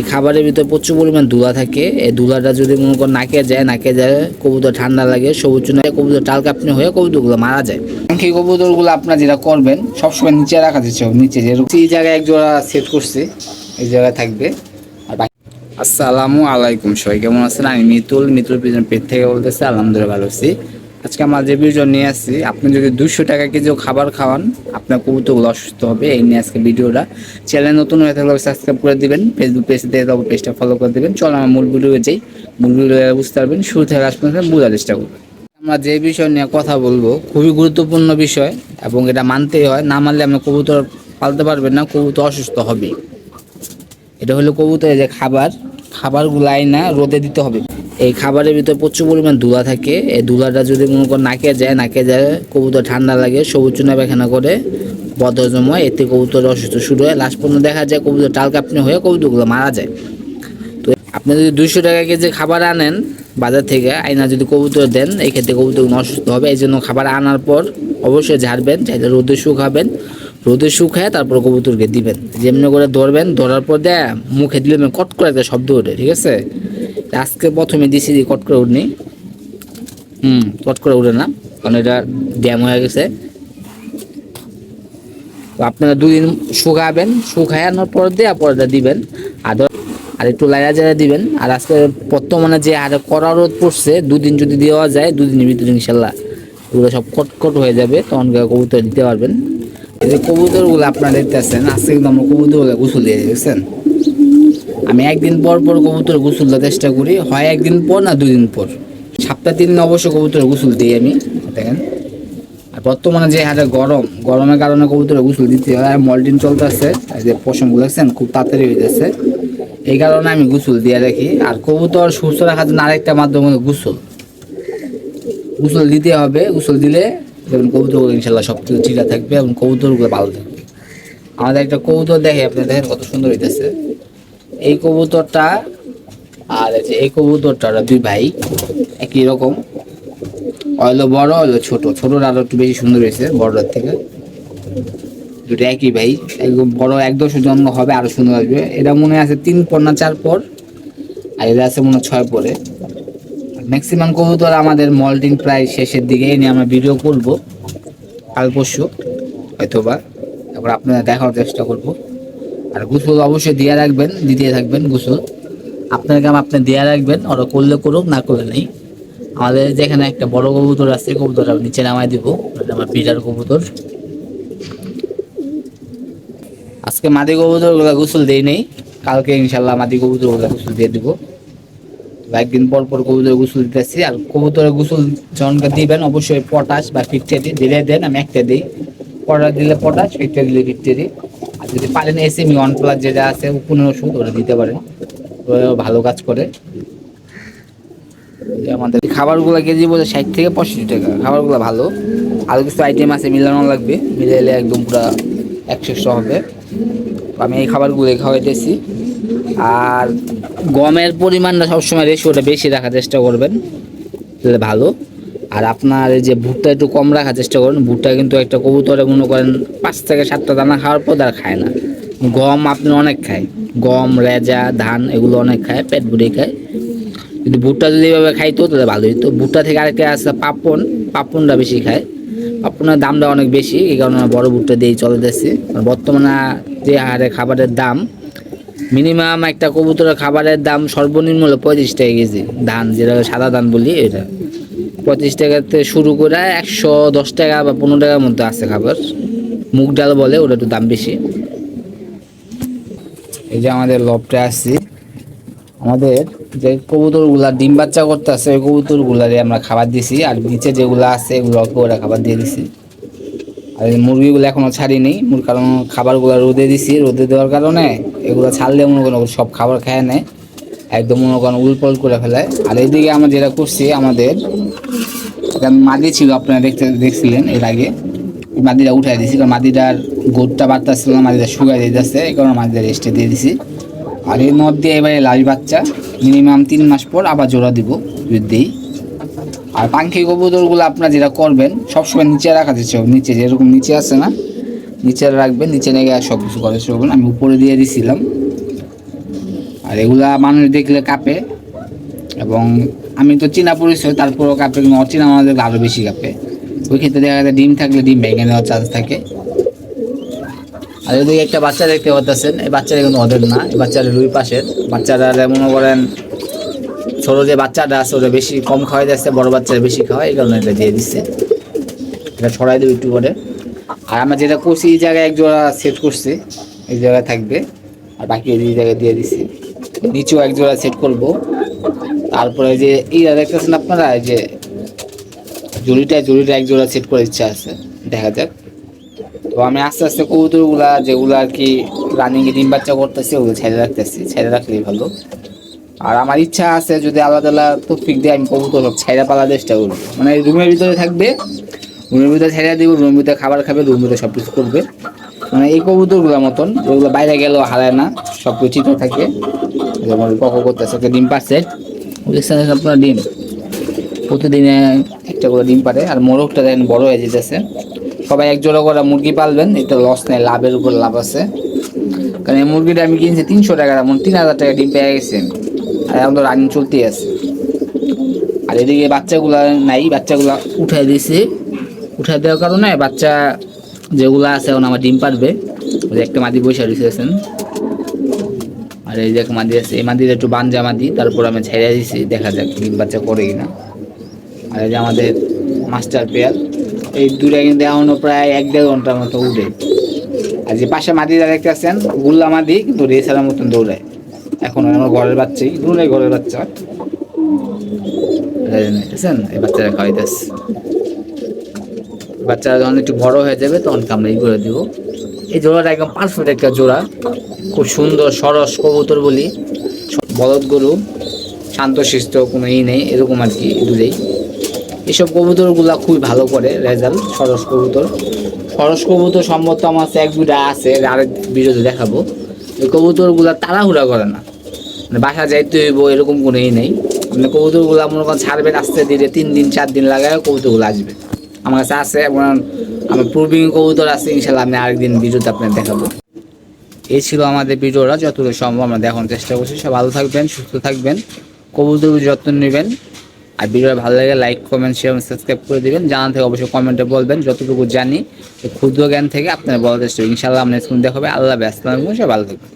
এই খাবারের ভিতরে প্রচুর পরিমাণ ধুলা থাকে। এই ধুলাটা যদি মনে করেন নাকে যায় নাকে যায় কবুতর ঠান্ডা লাগে, সবুজ চুনা কবুতর টাল কাঁপনি হয়ে কবুতরগুলো মারা যায়। এই কবুতরগুলো আপনার যেটা করবেন, সবসময় নিচে রাখা যাচ্ছে নিচে যেরকম এই জায়গায় এক জোড়া সেট করছে, এই জায়গায় থাকবে। আসসালামু আলাইকুম সবাই, কেমন আছেন? আমি মিতুল মিতুল পেট থেকে বলতেছি, আলহামদুলিল্লাহ ভালো আছি। আজকে আমার যে ভিডিও নিয়ে আসছি, আপনি যদি দুশো টাকা কেজিও খাবার খাওয়ান, আপনার কবুতরগুলো অসুস্থ হবে, এই নিয়ে আজকে ভিডিওটা চ্যানেল নতুন হয়ে থাকলে সাবস্ক্রাইব করে দিবেন ফেসবুক পেজ থেকে তবে পেজটা ফলো করে দেবেন। চলো আমার মূল ভিডিও যাই। মূল ভিডিও বুঝতে পারবেন, শুরু থেকে পর্যন্ত বোঝার চেষ্টা করবেন আমরা যে বিষয় নিয়ে কথা বলব, খুবই গুরুত্বপূর্ণ বিষয় এবং এটা মানতেই হয়। না মানলে আপনি কবুতর পালতে পারবেন না, কবুতর অসুস্থ হবে। এটা হলো কবুতরের যে খাবার, খাবারগুলো না রোদে দিতে হবে। এই খাবারের ভিতরে প্রচুর পরিমাণ ধুলা থাকে। এই ধুলাটা যদি মনে করেন নাকে যায় নাকে যায় কবুতর ঠান্ডা লাগে, সবুজ চুনা পায়খানা করে বদহজম হয় এতে কবুতর অসুস্থ শুরু হয়। লাস্ট পর্যন্ত দেখা যায় কবুতর টাল কাঁপনি হয়ে কবুতরগুলো মারা যায়। তো আপনি যদি দুইশো টাকা কেজি খাবার আনেন বাজার থেকে, আইনা যদি কবুতর দেন, এই ক্ষেত্রে কবুতরগুলো অসুস্থ হবে। এই জন্য খাবার আনার পর অবশ্যই ঝাড়বেন, চাইলে রোদে শুকাবেন। রোদে শুকায় তারপর কবুতরকে দিবেন। যেমনি করে ধরবেন, ধরার পর দেয়, মুখে দিলে কট করে একটা শব্দ ওঠে, ঠিক আছে? আজকে প্রথমে দিছি দিয়ে কট করে উঠনি। হুম কট করে উঠে না, কারণ এটা ড্যাম হয়ে গেছে। তো আপনারা দুদিন শুকাবেন, শুকানোর পর দেওয়া পরটা দিবেন। আর আর একটু লাইয়া জায়গা দিবেন। আর আজকে বর্তমানে যে আর কড়া রোদ পড়ছে, দুদিন যদি দেওয়া যায়, দুদিনের ভিতরে ইনশাল্লাহ এগুলো সব কটকট হয়ে যাবে। তখন কবুতর দিতে পারবেন। এই যে কবুতরগুলো আপনারা দেখতেছেন, আজকে কিন্তু আমরা কবুতরগুলো গোসল দিয়ে দেখছেন আমি একদিন পর পর কবুতর গোসল দেওয়ার চেষ্টা করি। হয় একদিন পর না দুদিন পর। সপ্তাহ তিন দিন অবশ্য কবুতর গোসল দিই আমি, দেখেন। আর বর্তমানে যে হারে গরম, গরমের কারণে কবুতরে গোসল দিতে হয়, আর মল্টিন চলতেছে যে পশমগুলো দেখছেন, খুব তাড়াতাড়ি যাচ্ছে। এই কারণে আমি গোসল দিয়ে রাখি। আর কবুতর সুস্থ রাখার জন্য আরেকটা মাধ্যম হলো গোসল। গোসল দিতে হবে, গোসল দিলে যেমন কবুতরগুলো ইনশাল্লাহ সব কিছু ঠিক থাকবে এবং কবুতরগুলো ভালো থাকবে। আমাদের একটা কবুতর দেখে আপনি দেখেন কত সুন্দর হইতেছে। এই কবুতরটা আর যে এই কবুতরটা দুই ভাই, একই রকম। হলো বড় হলো ছোট। ছোটটা আরও একটু বেশি সুন্দর হয়েছে বড়টার থেকে। দুটো একই ভাই। একদম বড়, এক দশ জন্ম হবে, আরও সুন্দর আসবে। এটা মনে আছে তিন পর না চার পর, আর এটা আছে মনে ছয় পরে। ম্যাক্সিমাম কবুতর আমাদের মল্টিং প্রায় শেষের দিকে নিয়ে আমরা ভিডিও করব। কাল পরশু, হয়তোবা। তারপর আপনারা দেখার চেষ্টা করব। আর গোসল অবশ্যই দিয়ে রাখবেন দিতে থাকবেন গোসল। আপনার কাম আপনি দিয়ে রাখবেন, ওরা করলে করুক, না করলে নেই। আমাদের যেখানে একটা বড় কবুতর আছে, কবুতরটা নিচে নামাই দিব আমার বিরাট কবুতর। আজকে মাদি কবুতরগুলা গোসল দেই নেই, কালকে ইনশাল্লাহ মাদি কবুতরগুলা গোসল দিয়ে দিব। একদিন পর পর কবুতর গোসল দিতেছি, আর কবুতরের গোসল যখনকে দিবেন, অবশ্যই পটাশ বা ফিফটি দিলে দেন, আমি একটা দিই। পটাশ দিলে পটাশ, ফিফটি দিলে ফিফটি দিই। আর যদি পারেন এসএমই ওয়ান প্লাস যেটা আছে পনেরো ওষুধ ওটা দিতে পারেন। ভালো কাজ করে। আমাদের খাবারগুলো কেজি বলে ষাট থেকে পঁয়ষট্টি টাকা। খাবারগুলো ভালো। আরও কিছু আইটেম আছে, মিলানো লাগবে। মিলাইলে একদম পুরো একশো হবে। আমি এই খাবারগুলো খাওয়াইতেছি। আর গমের পরিমাণটা সবসময় রেশিওটা বেশি রাখার চেষ্টা করবেন। তাহলে ভালো। আর আপনার এই যে ভুট্টা একটু কম রাখার চেষ্টা করুন। ভুট্টা কিন্তু একটা কবুতরে মনে করেন পাঁচ থেকে সাতটা দানা খাওয়ার পর আর খায় না। গম আপনি অনেক খায়। গম, রেজা, ধান এগুলো অনেক খায়, পেট ভরে খায়। কিন্তু ভুট্টা যদি এভাবে খাইতো তাহলে ভালো হতো ভুট্টা থেকে আরেকটা আছে পাপন। পাপনটা বেশি খায়। পাপনের দামটা অনেক বেশি, এই কারণে বড় ভুট্টা দিয়েই চলে যাচ্ছে। বর্তমানে যে হারে খাবারের দাম, মিনিমাম একটা কবুতরের খাবারের দাম সর্বনিম্ন হলো পঁয়ত্রিশ টাকা কেজি। ধান যেটা সাদা ধান বলি, এটা। পঁয়ত্রিশ টাকাতে শুরু করে একশো দশ টাকা বা পনেরো টাকার মধ্যে আছে খাবার। মুগ ডাল বলে ওটা একটু দাম বেশি। এই যে আমাদের লবটা আসছি আমাদের যে কবুতরগুলা, ডিম বাচ্চা করতে আছে ওই কবুতরগুলারে আমরা খাবার দিছি। আর নিচে যেগুলো আছে, এগুলোকে ওরা খাবার দিয়ে দিছি। আর এই মুরগিগুলো এখনও ছাড়িনি কারণ খাবারগুলো রোদে দিছি। রোদে দেওয়ার কারণে এগুলো ছাড়লে মনে করেন সব খাবার খায় নেয় একদম মনে করেন উলপল করে ফেলায়। আর এইদিকে আমরা যেটা করছি, আমাদের একটা মাদি ছিল, আপনারা দেখতে দেখছিলেন এর আগে। মাদিটা উঠাই দিছি কারণ মাদিটার গোটটা বাড়তেছিল না, মাদিটা শুকাই দিতেছে এই কারণে মাদিটা রেস্টে দিয়ে দিছি। আর এর মধ্যে এবারে লাল বাচ্চা মিনিমাম তিন মাস পর আবার জোড়া দিব, যদি দিই। আর পাঙ্খি কবুতরগুলো আপনারা যেটা করবেন, সবসময় নিচে রাখা যাচ্ছে নিচে, যেরকম নিচে আছে না, নিচে রাখবেন, নিচে নিয়ে গিয়ে সব কিছু করা আমি উপরে দিয়ে দিছিলাম। আর এগুলা মানুষ দেখলে কাঁপে। এবং আমি তো চীনা পরিচয়, তারপরেও কাঁপে, কিন্তু অচীনা মানুষ দেখলে আরও বেশি কাঁপে। ওই ক্ষেত্রে দেখা যায় ডিম থাকলে ডিম ভেঙে নেওয়ার চান্স থাকে। আর এদিকে একটা বাচ্চা দেখতে পাচ্ছেন এই বাচ্চারা কিন্তু ওদের না, এই বাচ্চাটা দুই পাশের। বাচ্চারা মনে করেন, ছোটো যে বাচ্চাটা আছে, ওটা বেশি কম খাওয়াই যাচ্ছে বড় বাচ্চারা বেশি খাওয়ায়, এই কারণে এটা দিয়ে দিচ্ছে। এটা ছড়াই দেবো একটু করে আর আমরা যেটা করছি, এই জায়গায় এক জোড়া সেট করছি, এই জায়গায় থাকবে। আর বাকি এই জায়গায় দিয়ে দিছি নিচেও এক জোড়া সেট করব। তারপরে যে, এই দেখতেছেন আপনারা যে জুড়িটা জুড়িটা এক জোড়া সেট করার ইচ্ছা আছে, দেখা যাক। তো আমি আস্তে আস্তে কবুতরগুলা, যেগুলো আর কি রানিং এ ডিম বাচ্চা করতেছে, ওগুলো ছেড়ে রাখতেছি, ছেড়ে রাখলেই ভালো। আর আমার ইচ্ছা আছে যদি আলাদা আলাদা তৌফিক দিয়ে, আমি কবুতর সব ছেড়ে পালার চেষ্টা করব। মানে রুমের ভিতরে থাকবে, রুমের ভিতরে ছেড়ে দিব, রুমের ভিতরে খাবার খাবে, রুমের ভিতরে সব কিছু করবে। মানে এই কবুতরগুলোর মতন, যেগুলো বাইরে গেলেও হারায় না সব কিছু থাকে। যেমন কখন করতেছে, একটা ডিম পাচ্ছে দেখছেন আপনার ডিম। প্রতিদিনে একটা করে ডিম পারে, আর মোরগটা দেখেন বড় হয়ে যেতেছে। সবাই এক জোড়া করে মুরগি পালবেন এটা লস নেই, লাভের উপর লাভ আছে। কারণ এই মুরগিটা আমি কিনছি তিনশো টাকা, এমন তিন হাজার টাকা ডিম পেয়ে গেছে। আর এখন তো রানিং চলতেই আছে। আর এদিকে বাচ্চাগুলা নাই, বাচ্চাগুলা উঠাই দিয়েছি। উঠাই দেওয়ার কারণে বাচ্চা যেগুলো আছে এখন আমার ডিম পারবে। একটা মাদি বসে রেখেছেন আর এই এক মাদি আছে, এই মাদির একটু বানজা মাদি, তারপর আমি ছেড়ে দিয়েছি দেখা যাক ডিম বাচ্চা করে কিনা। আর এই যে আমাদের মাস্টার পেয়ার, এই দুটা কিন্তু এখনও প্রায় এক দেড় ঘণ্টার মতো উঠে আর যে পাশে মাদিরা দেখতেছেন গুল্লা মাদি কিন্তু রেসারের মতন দৌড়ায়। এখন আমার ঘরের বাচ্চাই দুটাই ঘরের বাচ্চা। এই বাচ্চারা খাওয়াইতেছে। বাচ্চারা যখন একটু বড় হয়ে যাবে, তখন আমরা ই করে দিব? এই জোড়াটা একদম পারফেক্ট একটা জোড়া। খুব সুন্দর সরস কবুতর বলি। বলদ গরু শান্তশিষ্ট কোনো ই নেই, এরকম আর কি দুধেই। এসব কবুতরগুলা খুবই ভালো করে, রেজাল্ট, সরস কবুতর। সরস কবুতর সম্ভবত আমার এক দুটা আছে আরেক ভিডিওতে দেখাবো। এই কবুতরগুলা তাড়াহুড়া করে না। মানে বাসা যাইতে হইব, এরকম কোনো ই নেই। মানে কবুতরগুলা মনে করেন ছাড়বেন আস্তে ধীরে তিন দিন, চার দিন লাগায় কবুতরগুলো আসবে। আমার কাছে আছে এবং আমার প্রুভিং কবুতর আছে, ইনশাল্লাহ আমি আরেকদিন ভিডিওতে আপনার দেখাবো। এই ছিল আমাদের ভিডিওটা, যতটুকু সম্ভব আমরা দেখানোর চেষ্টা করছি। সব ভালো থাকবেন, সুস্থ থাকবেন কবুতর যত্ন নেবেন। আর ভিডিওটা ভালো লাগে লাইক কমেন্ট শেয়ার সাবস্ক্রাইব করে দিবেন। জানা থেকে অবশ্যই কমেন্টে বলবেন, যতটুকু জানি ক্ষুদ্র জ্ঞান থেকে আপনারা বলার চেষ্টা ইনশাল্লাহ আমরা স্কুল দেখাবে আল্লাহ ব্যস্ত সব ভালো থাকবেন।